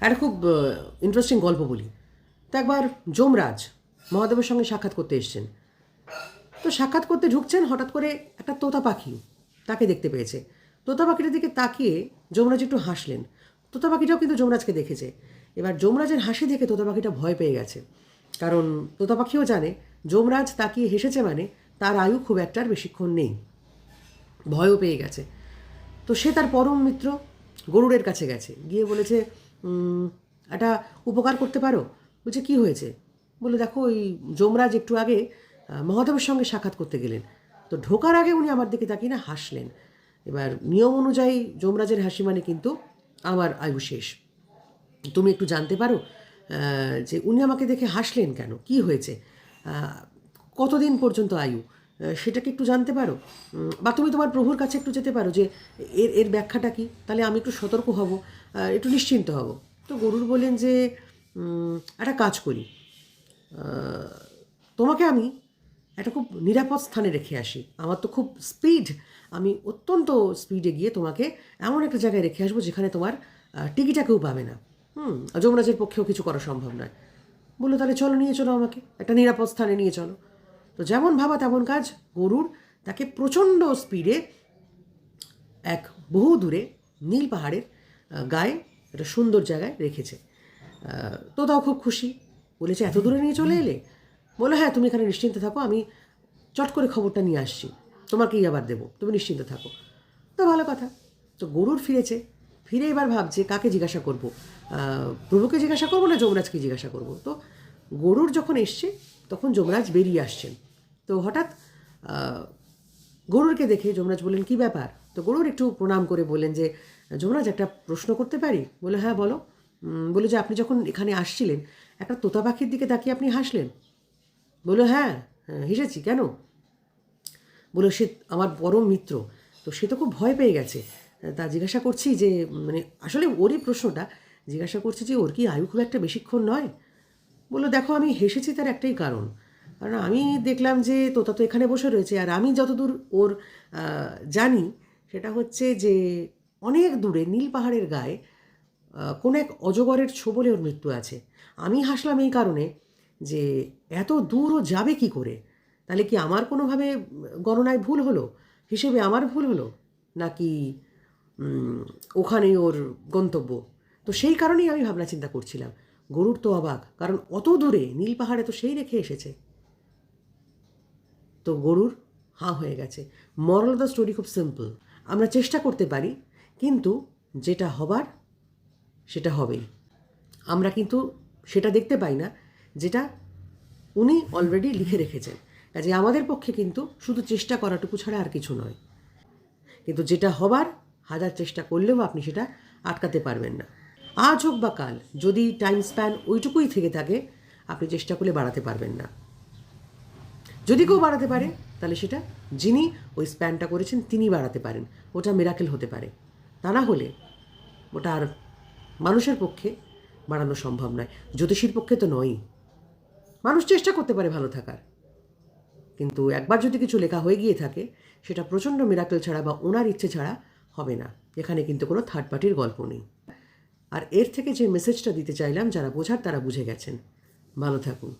একটা খুব ইন্টারেস্টিং গল্প বলি। তো একবার যমরাজ মহাদেবের সঙ্গে সাক্ষাৎ করতে এসছেন। তো সাক্ষাৎ করতে ঢুকছেন হঠাৎ করে একটা তোতা পাখি তাকে দেখতে পেয়েছে। তোতা পাখিটার দিকে তাকিয়ে যমরাজ একটু হাসলেন। তোতা পাখিটাও কিন্তু যমরাজকে দেখেছে। এবার যমরাজের হাসি দেখে তোতা পাখিটা ভয় পেয়ে গেছে। কারণ তোতা পাখিও জানে যমরাজ তাকিয়ে হেসেছে মানে তার আয়ু খুব একটা আর বেশিক্ষণ নেই। ভয়ও পেয়ে গেছে। তো সে তার পরম মিত্র গরুড়ের কাছে গেছে। গিয়ে বলেছে "উম, একটা উপকার করতে পারো? বলছে কি হয়েছে? বলে দেখো ওই যমরাজ একটু আগে মহাদেবের সঙ্গে সাক্ষাৎ করতে গেলেন। তো ঢোকার আগে উনি আমার দিকে তাকিয়ে না হাসলেন। এবার নিয়ম অনুযায়ী যমরাজের হাসি মানে কিন্তু আমার আয়ু শেষ। তুমি একটু জানতে পারো যে উনি আমাকে দেখে হাসলেন কেন? কি হয়েছে? কতদিন পর্যন্ত আয়ু? আহ, সেটা কি একটু জানতে পারো? বা তুমি তোমার প্রভুর কাছে একটু যেতে পারো যে এর এর ব্যাখ্যাটা কি? তাহলে আমি একটু সতর্ক হব। একটু নিশ্চিন্ত হব। তো গরুর বলেন যে একটা কাজ করি। তোমাকে আমি একটা খুব নিরাপদ স্থানে রেখে আসি। আমার তো খুব স্পিড আমি অত্যন্ত স্পিডে গিয়ে তোমাকে এমন একটা জায়গায় রেখে আসব যেখানে তোমার টিকিটা কেউ পাবে না। হুম যমরাজের পক্ষেও কিছু করা সম্ভব নয়। বলল, তাহলে চলো নিয়ে চলো আমাকে। একটা নিরাপদ স্থানে নিয়ে চলো। তো যেমন ভাবা তেমন কাজ, গরুর তাকে প্রচণ্ড স্পিডে এক বহু দূরে নীল পাহাড়ের গায়ে একটা সুন্দর জায়গায় রেখেছে। তো তাও খুব খুশি। বলেছে, এত দূরে নিয়ে চলে এলে? বলে হ্যাঁ তুমি এখানে নিশ্চিন্তে থাকো, আমি চট করে খবরটা নিয়ে আসছি। তোমাকেই আবার দেবো, তুমি নিশ্চিন্তে থাকো। তো ভালো কথা। তো গরুর ফিরেছে। ফিরে এবার ভাবছে, কাকে জিজ্ঞাসা করব? প্রভুকে জিজ্ঞাসা করব না যমরাজকে জিজ্ঞাসা করব? তো গরুর যখন এসছে, তখন যমরাজ বেরিয়ে আসছেন। তো হঠাৎ গরুরকে দেখে যমরাজ বললেন কি ব্যাপার? তো গরুর একটু প্রণাম করে বললেন যে যমরাজ একটা প্রশ্ন করতে পারি? বলে হ্যাঁ বলো। বলে যে আপনি যখন এখানে আসছিলেন একটা তোতা পাখির দিকে তাকিয়ে আপনি হাসলেন? বলল হ্যাঁ হ্যাঁ, হেসেছি। কেন? বলল সে আমার পরম মিত্র তো সে তো খুব ভয় পেয়ে গেছে। তা জিজ্ঞাসা করছি যে মানে আসলে ওরই প্রশ্নটা জিজ্ঞাসা করছি যে ওর কি আয়ু খুব একটা বেশিক্ষণ নয়? বলল দেখো আমি হেসেছি তার একটাই কারণ। কারণ আমি দেখলাম যে তোতা তো এখানে বসে রয়েছে আর আমি যতদূর ওর জানি সেটা হচ্ছে যে অনেক দূরে নীল পাহাড়ের গায়ে কোনো এক অজগরের ছোবলে ওর মৃত্যু আছে। আমি হাসলাম এই কারণে যে এত দূর ও যাবে কি করে? তাহলে কি আমার কোনোভাবে গণনায় ভুল হলো? হিসেবে আমার ভুল হলো? নাকি উম, ওখানেই ওর গন্তব্য? তো সেই কারণেই আমি ভাবনা চিন্তা করছিলাম। গরুর তো অবাক কারণ অত দূরে নীল পাহাড়ে তো সেই রেখে এসেছে। তো গরুর হাঁ হয়ে গেছে। মরাল অফ দ্য স্টোরি খুব সিম্পল আমরা চেষ্টা করতে পারি, কিন্তু যেটা হবার, সেটা হবেই। আমরা কিন্তু সেটা দেখতে পাই না, যেটা উনি অলরেডি লিখে রেখেছেন। কাজে আমাদের পক্ষে কিন্তু শুধু চেষ্টা করাটুকু ছাড়া আর কিছু নয়। কিন্তু যেটা হবার, হাজার চেষ্টা করলেও আপনি সেটা আটকাতে পারবেন না। আজ হোক বা কাল, যদি টাইম স্প্যান ওইটুকুই থেকে থাকে, আপনি চেষ্টা করলে বাড়াতে পারবেন না। যদি কেউ বাড়াতে পারে, তাহলে সেটা যিনি ওই স্প্যানটা করেছেন তিনি বাড়াতে পারেন। ওটা মেরাকেল হতে পারে। তা না হলে ওটা আর মানুষের পক্ষে বাড়ানো সম্ভব নয়। জ্যোতিষীর পক্ষে তো নয়ই। মানুষ চেষ্টা করতে পারে ভালো থাকার। কিন্তু একবার যদি কিছু লেখা হয়ে গিয়ে থাকে, সেটা প্রচণ্ড মিরাকেল ছাড়া বা ওনার ইচ্ছে ছাড়া হবে না। এখানে কিন্তু কোনো থার্ড পার্টির গল্প নেই। আর এর থেকে যে মেসেজটা দিতে চাইলাম, যারা বোঝার তারা বুঝে গেছেন। ভালো থাকুন।